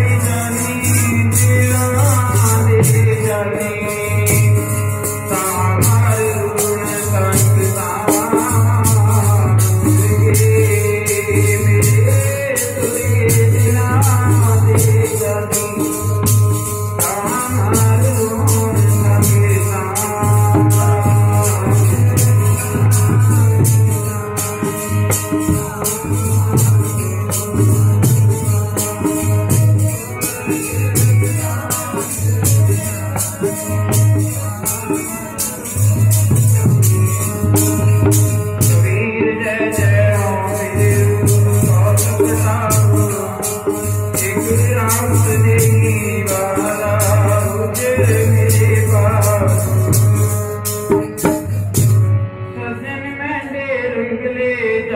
Hari Hari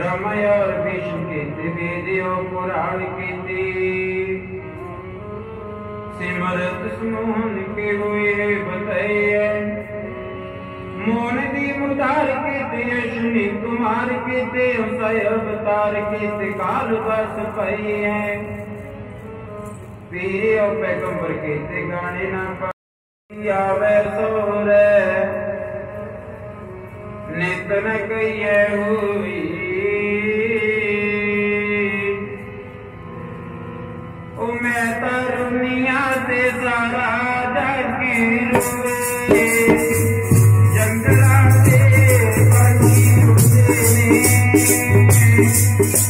ब्रह्म और विष्णु के त्रिवेदी और पुराण के सिमरत मोहन के हुए बताइए मोन दी मुदार के ते अश्विनी कुमार के ते सय अवतार के ते काल बस पई है। पीर और पैगंबर के ते गाने ना आवे सोरे। नित न कहिए हुई Thank you.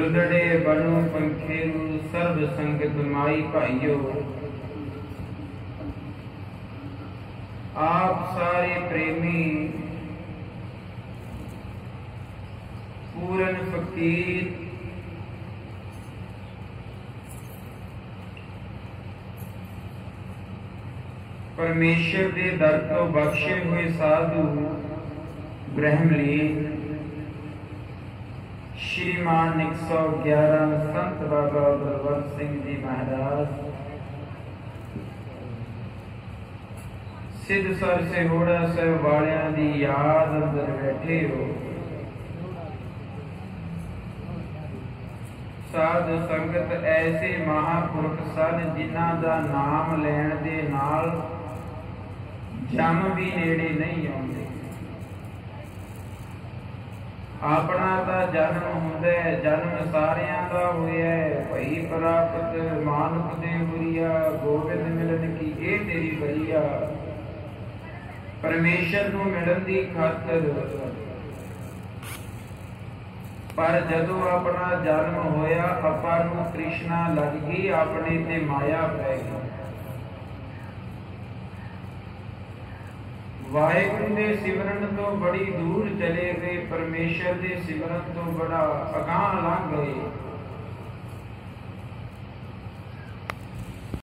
रुदड़े बनो पंखेरु सर्व संगत माई भाइयो आप सारे प्रेमी पूरन फकीर। परमेश्वर के दर तो बख्शे हुए साधु ब्रह्मलीन श्रीमान 111 संत बाबा बलवंत सिंह जी महाराज। सिद्ध सर से होड़ा साहब वालिया की याद अंदर बैठे हो। साध संगत ऐसे महापुरख सन जिन्हों का नाम लैण के नाल जम भी नेड़े नहीं आते ਆਪਣਾ ਤਾਂ ਜਨਮ ਹੁੰਦਾ, ਜਨਮ ਸਾਰਿਆਂ ਦਾ ਹੋਇਆ ਭਈ ਪ੍ਰਾਪਤ ਮਾਨੁਖ ਦੇ ਹੁਰੀਆ, ਗੋਬਿੰਦ ਮਿਲਨ ਕੀ ਇਹ ਤੇਰੀ ਬਲੀਆ ਪਰਮੇਸ਼ਰ ਨੂੰ ਮਿਲਣ ਦੀ ਖਾਤਰ। ਪਰ ਜਦੋਂ ਆਪਣਾ ਜਨਮ ਹੋਇਆ, ਆਪਾਂ ਨੂੰ ਕ੍ਰਿਸ਼ਨਾ ਲੱਗ ਗਈ, ਆਪਣੇ ਤੇ ਮਾਇਆ ਪੈ ਗਈ। ਵਾਹਿਗੁਰੂ ਦੇ ਸਿਮਰਨ ਤੋਂ ਬੜੀ ਦੂਰ ਚਲੇ ਗਏ, ਪਰਮੇਸ਼ਰ ਦੇ ਸਿਮਰਨ ਤੋਂ ਬੜਾ ਅਗਾਹ ਲੰਘ ਗਏ।